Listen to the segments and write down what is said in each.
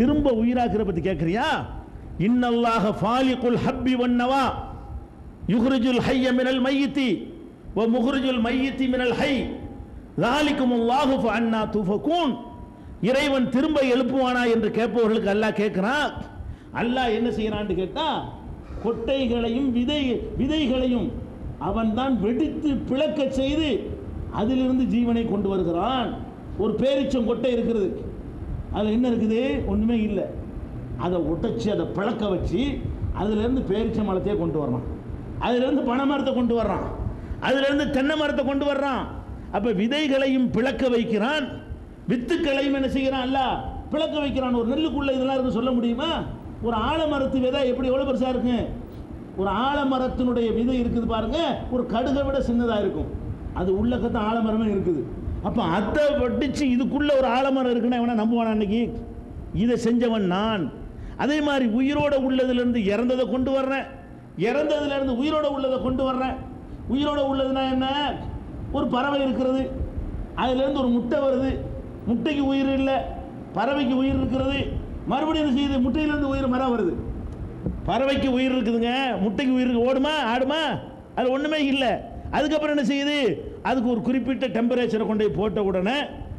திரும்ப உயிராக்கிற பற்றி கேட்குறியா இன்னல்லாக ஃபாலிகுல் ஹப்பி வன்னவா யுஹ்ரிஜுல் ஹைய மினல் மையித்தி வ முஹ்ரிஜுல் மையித்தி மினல் ஹை லாலிக்கும் அல்லாஹு அண்ணா துஃபகூன். இறைவன் திரும்ப எழுப்புவானா என்று கேட்பவர்களுக்கு அல்லாஹ் கேட்குறான் அல்லாஹ் என்ன செய்கிறான்னு கேட்டால் கொட்டைகளையும் விதை விதைகளையும் அவன் தான் வெடித்து பிளக்க செய்து அதிலிருந்து ஜீவனை கொண்டு வருகிறான். ஒரு பேரிச்சம் கொட்டை இருக்கிறது. அதில் என்ன இருக்குது? ஒன்றுமே இல்லை. அதை உடைச்சி அதை பிளக்க வச்சு அதுலேருந்து பேரிச்ச மரத்தையே கொண்டு வர்றான் அதுலேருந்து பனை மரத்தை கொண்டு வர்றான். அதுலேருந்து தென்னை மரத்தை கொண்டு வர்றான். அப்போ விதைகளையும் பிளக்க வைக்கிறான். வித்துக்களையும் என்ன செய்கிறான்? அல்ல பிளக்க வைக்கிறான். ஒரு நெல்லுக்குள்ளே இதெல்லாம் இருக்கு சொல்ல முடியுமா? ஒரு ஆலமரத்து விதை எப்படி எவ்வளோ பெருசாக இருக்கு? ஒரு ஆலமரத்தினுடைய விதை இருக்குது பாருங்க. ஒரு கடுகை விட சின்னதாக இருக்கும். அது உள்ளக்கத்தான் ஆலமரமே இருக்குது. அப்போ அதை வடிச்சு இதுக்குள்ளே ஒரு ஆலமரம் இருக்குன்னா எவனா நம்புவானா அன்னைக்கு இதை செஞ்சவன் நான். அதே மாதிரி உயிரோட உள்ளதுலேருந்து இறந்ததை கொண்டு வர்றேன். இறந்ததுலேருந்து உயிரோட உள்ளதை கொண்டு வர்றேன். உயிரோட உள்ளதுன்னா என்ன? ஒரு பறவை இருக்கிறது. அதுலேருந்து ஒரு முட்டை வருது. முட்டைக்கு உயிர் இல்லை. பறவைக்கு உயிர் இருக்கிறது. மறுபடியும் என்ன செய்யுது? முட்டையிலேருந்து உயிர் மரம் வருது. பறவைக்கு உயிர் இருக்குதுங்க. முட்டைக்கு உயிர் ஓடுமா? ஆடுமா? அது ஒன்றுமே இல்லை. அதுக்கப்புறம் என்ன செய்யுது? அதுக்கு ஒரு குறிப்பிட்ட டெம்பரேச்சரை கொண்டு போய் போட்ட உடனே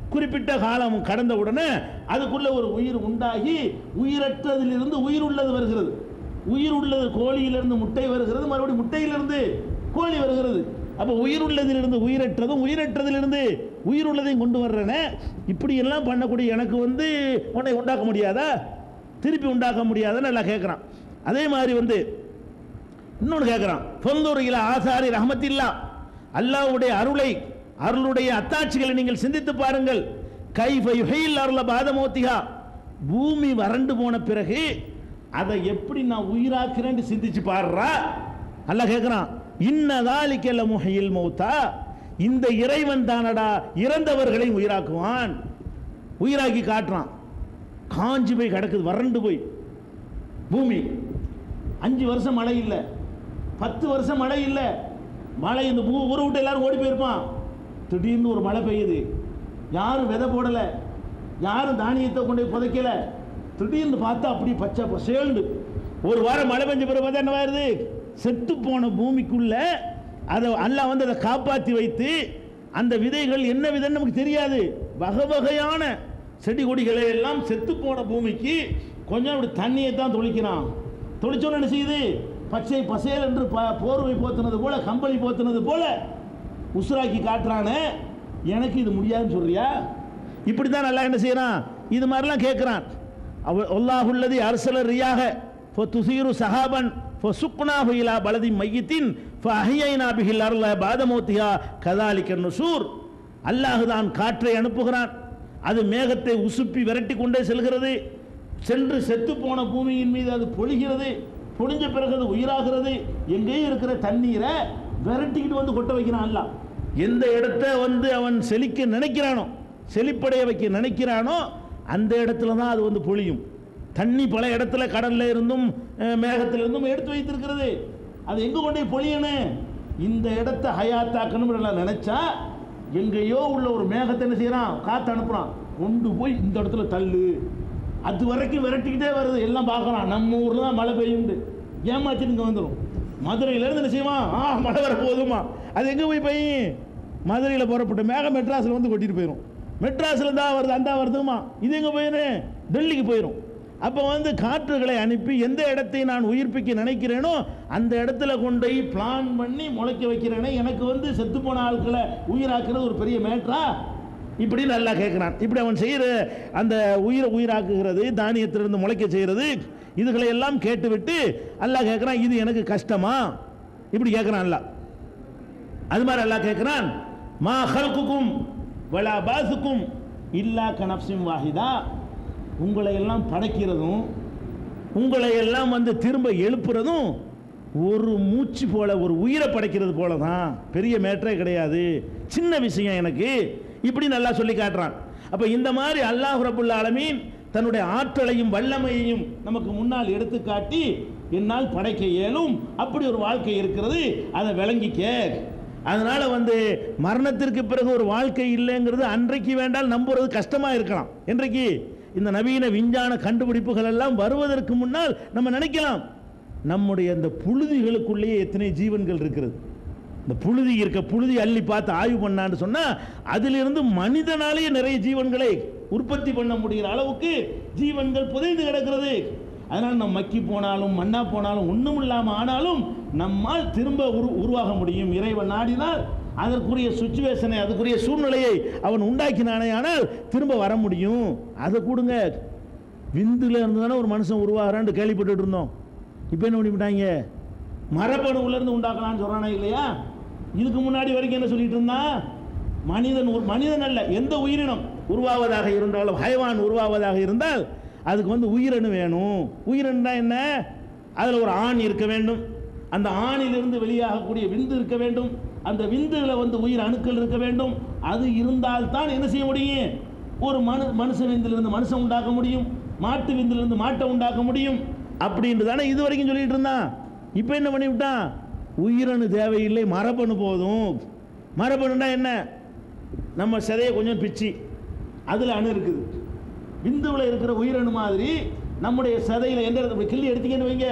குறிப்பிட்ட காலம் கடந்த உடனே அதுக்குள்ள ஒரு உயிர் உண்டாகி உயிரற்றதிலிருந்து உயிர் உள்ளது வருகிறது. உயிர் உள்ளது கோழியிலிருந்து முட்டை வருகிறது மறுபடியும் முட்டையிலிருந்து கோழி வருகிறது. அப்போ உயிர் உள்ளதிலிருந்து உயிரற்றதும் உயிரற்றதிலிருந்து உயிர் உள்ளதையும் கொண்டு வர்றேனே இப்படி எல்லாம் பண்ணக்கூடிய எனக்கு வந்து உன்னை உண்டாக்க முடியாதா? திருப்பி உண்டாக்க முடியாதான்னு எல்லாம் கேட்குறான் அதே மாதிரி வந்து இன்னொன்று கேட்குறான் பொந்தூரையில் ஆசாரி ரஹமத்தில்லா. அல்லாஹ்வுடைய அருளை அருளுடைய அத்தாட்சிகளை நீங்கள் சிந்தித்து பாருங்கள். கை யுஹைல் அருள பாதமோத்திகா பூமி வறண்டு போன பிறகு அதை எப்படி நான் உயிராக்குறேன்னு சிந்திச்சு பாடுறா அல்லாஹ் கேட்குறான் இன்னதாலிக்கல்ல முஹையில் மௌத்தா. இந்த இறைவன் தானடா இறந்தவர்களை உயிராக்குவான். உயிராக்கி காட்டுறான். காஞ்சி போய் கிடக்குது வறண்டு போய். பூமி அஞ்சு வருஷம் மழை இல்லை. பத்து வருஷம் மழை இல்லை. மழை இந்த பூ ஊரை விட்டு எல்லாரும் ஓடி போயிருப்பான். திடீர்னு ஒரு மழை பெய்யுது. யாரும் விதை போடலை. யாரும் தானியத்தை கொண்டு போய் புதைக்கலை. திடீர்னு பார்த்தா அப்படி பச்சை பசேல்னு ஒரு வாரம் மழை பெஞ்ச பிறகு பார்த்தா என்ன வருது செத்து போன பூமிக்குள்ள அதை அல்லா வந்து அதை காப்பாற்றி வைத்து அந்த விதைகள் என்ன விதைன்னு நமக்கு தெரியாது. வகை வகையான செடி கொடிகளை எல்லாம் செத்து போன பூமிக்கு கொஞ்சம் அப்படி தண்ணியை தான் தொளிக்கிறான். தொளிச்சோன்னு என்ன செய்யுது? பச்சை பசேல் என்று ப- போர்வை போத்துனது போல கம்பளி போத்துனது போல உசுராக்கி காட்டுறானே. எனக்கு இது முடியாதுன்னு சொல்றியா? இப்படி தான் நல்லா என்ன செய்யறான்? இது மாதிரிலாம் கேட்குறான். அவ அல்லாஹுல்லதி அரசலர் ரியாக ஃபோ துசீரு சஹாபன் ஃபோ சுக்னா இலா பலதி மையத்தின் ஃபோ அஹியைனா பிஹில் அருள பாதமோத்தியா கதாலிக்க நுசூர். அல்லாஹ் தான் காற்றை அனுப்புகிறான். அது மேகத்தை உசுப்பி விரட்டி கொண்டே செல்கிறது. சென்று செத்து போன பூமியின் மீது அது பொழிகிறது. பொழிஞ்ச பிறகு அது உயிராகிறது. எங்கேயும் இருக்கிற தண்ணீரை விரட்டிக்கிட்டு வந்து கொட்ட வைக்கிறான் எந்த இடத்த வந்து அவன் செழிக்க நினைக்கிறானோ செழிப்படைய வைக்க நினைக்கிறானோ அந்த இடத்துல தான் அது வந்து பொழியும். தண்ணி பல இடத்துல கடல்ல இருந்தும் மேகத்தில் இருந்தும் எடுத்து வைத்திருக்கிறது. அது எங்க கொண்டு போய் பொழியணும் இந்த இடத்த ஹயாத்தாக்கணும் நினைச்சா எங்கேயோ உள்ள ஒரு மேகத்தை என்ன செய்யறான்? காத்து அனுப்புறான். கொண்டு போய் இந்த இடத்துல தள்ளு. அது வரைக்கும் விரட்டிக்கிட்டே வருது. எல்லாம் பார்க்கறான். நம்ம ஊர்ல தான் மழை பெய்யுண்டு ஏமாத்திட்டு இங்கே வந்துடும் மதுரையிலேருந்து என்ன செய்வான்? ஆ மழை வர போதுமா அது எங்கே போய் போய்? மதுரையில் புறப்பட்டு மேகம் மெட்ராஸில் வந்து கொட்டிட்டு போயிடும் மெட்ராஸில் தான் வருது அந்த வருதுமா இது எங்கே போயிடும் டெல்லிக்கு போயிடும் அப்போ வந்து காற்றுகளை அனுப்பி எந்த இடத்தை நான் உயிர்ப்பிக்க நினைக்கிறேனோ அந்த இடத்துல கொண்டு போய் பிளான் பண்ணி முளைக்க வைக்கிறேனே எனக்கு வந்து செத்துப்போன ஆட்களை உயிராக்குறது ஒரு பெரிய மேட்ரா இப்படி நல்லா கேட்குறான் இப்படி அவன் செய்கிற அந்த உயிரை உயிராக்குகிறது தானியத்திலிருந்து முளைக்க செய்கிறது இதுகளை எல்லாம் கேட்டுவிட்டு அல்லாஹ் கேட்குறான் இது எனக்கு கஷ்டமா? இப்படி கேட்குறான் அல்லாஹ். அது மாதிரி அல்லாஹ் கேட்குறான் மா ஹல்குக்கும் வலா பாசுக்கும் இல்லா கனப்சிம் வாஹிதா. உங்களை எல்லாம் படைக்கிறதும் உங்களை எல்லாம் வந்து திரும்ப எழுப்புறதும் ஒரு மூச்சு போல ஒரு உயிரை படைக்கிறது போல தான். பெரிய மேட்டரே கிடையாது. சின்ன விஷயம் எனக்கு. இப்படி நல்லா சொல்லி காட்டுறான். அப்போ இந்த மாதிரி அல்லாஹ் ரபுல்லா ஆலமீன் தன்னுடைய ஆற்றலையும் வல்லமையையும் நமக்கு முன்னால் எடுத்து காட்டி என்னால் படைக்க இயலும். அப்படி ஒரு வாழ்க்கை இருக்கிறது. அதை விளங்கிக்க. அதனால் வந்து மரணத்திற்கு பிறகு ஒரு வாழ்க்கை இல்லைங்கிறது அன்றைக்கு வேண்டால் நம்புறது கஷ்டமாக இருக்கலாம். இன்றைக்கு இந்த நவீன விஞ்ஞான கண்டுபிடிப்புகள் எல்லாம் வருவதற்கு முன்னால் நம்ம நினைக்கலாம் நம்முடைய இந்த புழுதிகளுக்குள்ளேயே எத்தனை ஜீவன்கள் இருக்கிறது. இந்த புழுதி இருக்க புழுதி அள்ளி பார்த்து ஆய்வு பண்ணான்னு சொன்னால் அதிலிருந்து மனிதனாலேயே நிறைய ஜீவன்களை உற்பத்தி பண்ண முடிகிற அளவுக்கு ஜீவன்கள் புதைந்து கிடக்கிறது. அதனால் நம்ம மக்கி போனாலும் மண்ணா போனாலும் ஒன்றும் இல்லாமல் ஆனாலும் நம்மால் திரும்ப உரு உருவாக முடியும். இறைவன் நாடினால் அதற்குரிய சுச்சுவேஷனை அதுக்குரிய சூழ்நிலையை அவன் உண்டாக்கினானே ஆனால் திரும்ப வர முடியும். அதை கொடுங்க. விந்துல இருந்து தானே ஒரு மனுஷன் உருவாகிறான்னு கேள்விப்பட்டுட்டு இருந்தோம். இப்போ என்ன பண்ணிவிட்டாங்க? மரபணுவிலேருந்து உண்டாக்கலாம்னு சொல்கிறானே இல்லையா? இதுக்கு முன்னாடி வரைக்கும் என்ன சொல்லிட்டு இருந்தான்? மனிதன் ஒரு மனிதன் அல்ல எந்த உயிரினம். உருவாவதாக இருந்தாலும் ஹைவான் உருவாவதாக இருந்தால் அதுக்கு வந்து உயிரணு வேணும். உயிரணுனா என்ன? அதில் ஒரு ஆண் இருக்க வேண்டும். அந்த ஆணிலிருந்து வெளியாகக்கூடிய விந்து இருக்க வேண்டும். அந்த விந்துகளை வந்து உயிர் அணுக்கள் இருக்க வேண்டும். அது இருந்தால்தான் என்ன செய்ய முடியும்? ஒரு மனு மனுஷ விந்திலிருந்து மனுஷன் உண்டாக்க முடியும். மாட்டு விந்திலிருந்து மாட்டை உண்டாக்க முடியும். அப்படின்ட்டு தானே இது வரைக்கும் சொல்லிட்டு இருந்தான். இப்போ என்ன பண்ணிவிட்டான் உயிரணு தேவையில்லை மரபணு போதும். மரபணுன்னா என்ன? நம்ம சதையை கொஞ்சம் பிச்சு. அதில் அணு இருக்குது. விந்துவில் இருக்கிற உயிரணு மாதிரி நம்முடைய சதையில் எந்த இடத்துல கிள்ளி எடுத்தீங்கன்னு வைங்க.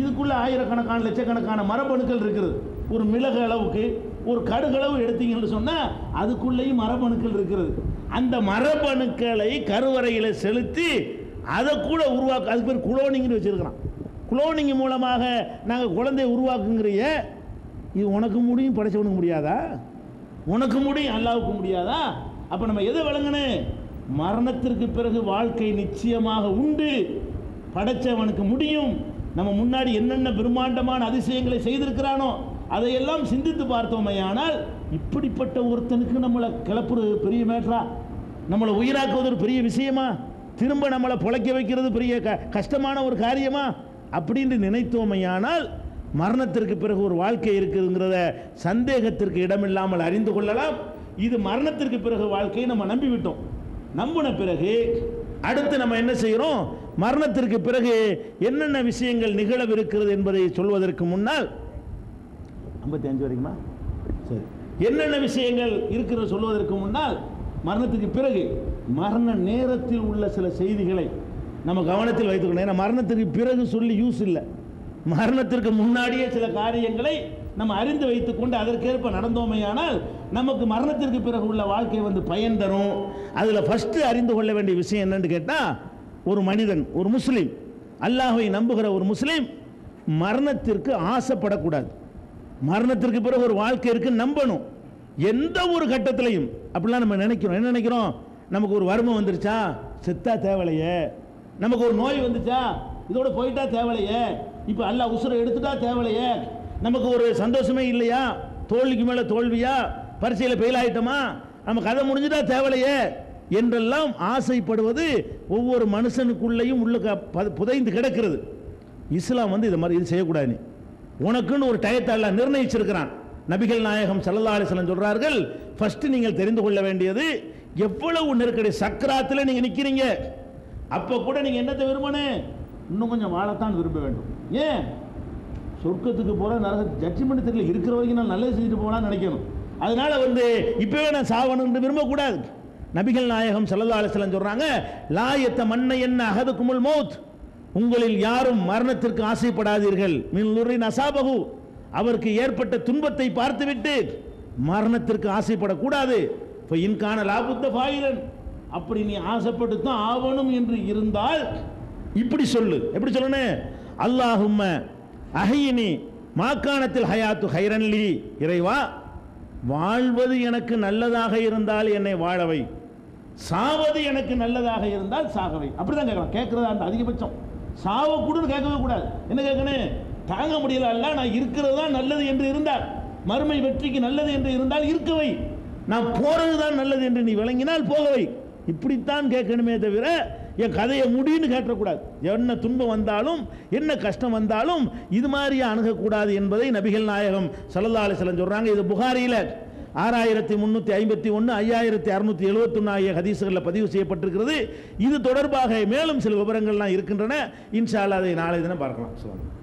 இதுக்குள்ளே ஆயிரக்கணக்கான லட்சக்கணக்கான மரபணுக்கள் இருக்குது. ஒரு மிளகு அளவுக்கு ஒரு கடுகளவு எடுத்தீங்கன்னு சொன்னால் அதுக்குள்ளேயும் மரபணுக்கள் இருக்கிறது அந்த மரபணுக்களை கருவறையில் செலுத்தி அதை கூட உருவாக்க அது பேர் குளோனிங்னு வச்சிருக்கிறான். குளோனிங் மூலமாக நாங்கள் குழந்தைய உருவாக்குங்கிறிய இது உனக்கு முடியும் படைச்சவனுக்கு முடியாதா? உனக்கு முடியும் அல்லாவுக்கு முடியாதா? அப்போ நம்ம எதை வழங்கணும் மரணத்திற்கு பிறகு வாழ்க்கை நிச்சயமாக உண்டு. படைச்சவனுக்கு முடியும். நம்ம முன்னாடி என்னென்ன பிரம்மாண்டமான அதிசயங்களை செய்திருக்கிறானோ அதையெல்லாம் சிந்தித்து பார்த்தோமையானால் இப்படிப்பட்ட ஒருத்தனுக்கு நம்மளை கிளப்புறது பெரிய மேட்ரா நம்மளை உயிராக்குவது ஒரு பெரிய விஷயமா? திரும்ப நம்மளை பொழைக்க வைக்கிறது பெரிய க கஷ்டமான ஒரு காரியமா? அப்படின்னு நினைத்தோமையானால் மரணத்திற்கு பிறகு ஒரு வாழ்க்கை இருக்குதுங்கிறத சந்தேகத்திற்கு இடமில்லாமல் அறிந்து கொள்ளலாம். இது மரணத்திற்கு பிறகு வாழ்க்கையை நம்ம நம்பிவிட்டோம். நம்பின பிறகு அடுத்து நம்ம என்ன செய்கிறோம்? மரணத்திற்கு பிறகு என்னென்ன விஷயங்கள் நிகழவிருக்கிறது என்பதை சொல்வதற்கு முன்னால் ஐம்பத்தி அஞ்சு வரைக்குமா? சரி. என்னென்ன விஷயங்கள் இருக்கிறது சொல்வதற்கு முன்னால் மரணத்துக்கு பிறகு மரண நேரத்தில் உள்ள சில செய்திகளை நம்ம கவனத்தில் வைத்துக்கணும். ஏன்னா மரணத்துக்கு பிறகு சொல்லி யூஸ் இல்லை. மரணத்திற்கு முன்னாடியே சில காரியங்களை நம்ம அறிந்து வைத்துக்கொண்டு அதற்கேற்ப நடந்தோமையானால் நமக்கு மரணத்திற்கு பிறகு உள்ள வாழ்க்கை வந்து பயன் தரும். அதில் ஃபஸ்ட்டு அறிந்து கொள்ள வேண்டிய விஷயம் என்னன்னு கேட்டால் ஒரு மனிதன் ஒரு முஸ்லீம் அல்லாஹை நம்புகிற ஒரு முஸ்லீம் மரணத்திற்கு ஆசைப்படக்கூடாது. மரணத்திற்கு பிறகு ஒரு வாழ்க்கை இருக்குன்னு நம்பணும். எந்த ஒரு கட்டத்திலையும் அப்படிலாம் நம்ம நினைக்கிறோம். என்ன நினைக்கிறோம்? நமக்கு ஒரு வறுமை வந்துருச்சா? செத்தா தேவலையே நமக்கு ஒரு நோய் வந்துச்சா? இதோட போயிட்டா தேவலையே இப்போ அல்லாஹ் உசுரை எடுத்துட்டா தேவலையே நமக்கு ஒரு சந்தோஷமே இல்லையா? தோல்விக்கு மேலே தோல்வியா? பரிசையில் ஃபெயில் ஆயிட்டோமா? நம்ம கதை முடிஞ்சுட்டா தேவலையே என்றெல்லாம் ஆசைப்படுவது ஒவ்வொரு மனுஷனுக்குள்ளேயும் உள்ள புதைந்து கிடக்கிறது. இஸ்லாம் வந்து இது மாதிரி இது செய்யக்கூடாது உனக்குன்னு ஒரு டயத்தை எல்லாம் நிர்ணயிச்சிருக்கிறான். நபிகள் நாயகம் சல்லா அலிஸ்லாம் சொல்கிறார்கள் ஃபஸ்ட்டு நீங்கள் தெரிந்து கொள்ள வேண்டியது எவ்வளவு நெருக்கடி சக்கராத்தில் நீங்கள் நிற்கிறீங்க அப்போ கூட நீங்கள் என்னத்தை விரும்பணும்? இன்னும் கொஞ்சம் வாழத்தான் விரும்ப வேண்டும். ஏன்? சொர்க்கத்துக்கு போகிற நரக ஜட்ஜ்மெண்ட் தெரியல இருக்கிற வரைக்கும் நான் நல்லது செஞ்சுட்டு போகலாம்னு நினைக்கணும். அதனால வந்து இப்பவே நான் சாவணும்னு விரும்பக்கூடாது. நபிகள் நாயகம் ஸல்லல்லாஹு சொல்கிறாங்க வஸல்லம் லாயத்த மண்ணை என்ன அகதுக்குமுல் மௌத். உங்களில் யாரும் மரணத்திற்கு ஆசைப்படாதீர்கள். மின்லுரின் அசாபகு அவருக்கு ஏற்பட்ட துன்பத்தை பார்த்துவிட்டு மரணத்திற்கு ஆசைப்படக்கூடாது. இப்போ இன்கான லாபுத்த பாயிரன் அப்படி நீ ஆசைப்பட்டு தான் ஆவணும் என்று இருந்தால் இப்படி சொல்லு. எப்படி சொல்லணும்? அல்லாஹும்ம அஹையினி மாக்காணத்தில் ஹயாத்து ஹைரன்லி இறைவா வாழ்வது எனக்கு நல்லதாக இருந்தால் என்னை வாழவை. சாவது எனக்கு நல்லதாக இருந்தால் சாகவை. அப்படிதான் கேட்கலாம் கேட்கறதா அந்த அதிகபட்சம். சாவ கூடன்னு கேட்கவே கூடாது. என்ன கேட்கணும்? தாங்க முடியல. அல்ல நான் இருக்கிறது தான் நல்லது என்று இருந்தால் மறுமை வெற்றிக்கு நல்லது என்று இருந்தால் இருக்கவை. நான் போறது தான் நல்லது என்று நீ விளங்கினால் போகவை. இப்படித்தான் கேட்கணுமே தவிர என் கதையை முடின்னு கேட்டக்கூடாது. என்ன துன்பம் வந்தாலும் என்ன கஷ்டம் வந்தாலும் இது மாதிரியே அணுகக்கூடாது என்பதை நபிகள் நாயகம் ஸல்லல்லாஹு அலைஹி சொல்கிறாங்க இது புகாரியில் ஆறாயிரத்தி முந்நூற்றி ஐம்பத்தி ஒன்று ஐயாயிரத்தி அறுநூத்தி எழுபத்தொன்று ஆகிய ஹதீசுகளில் பதிவு செய்யப்பட்டிருக்கிறது. இது தொடர்பாக மேலும் சில விவரங்கள்லாம் இருக்கின்றன. இன்ஷால்லா அதை நாளை தினம் பார்க்கலாம். சொல்லுங்கள்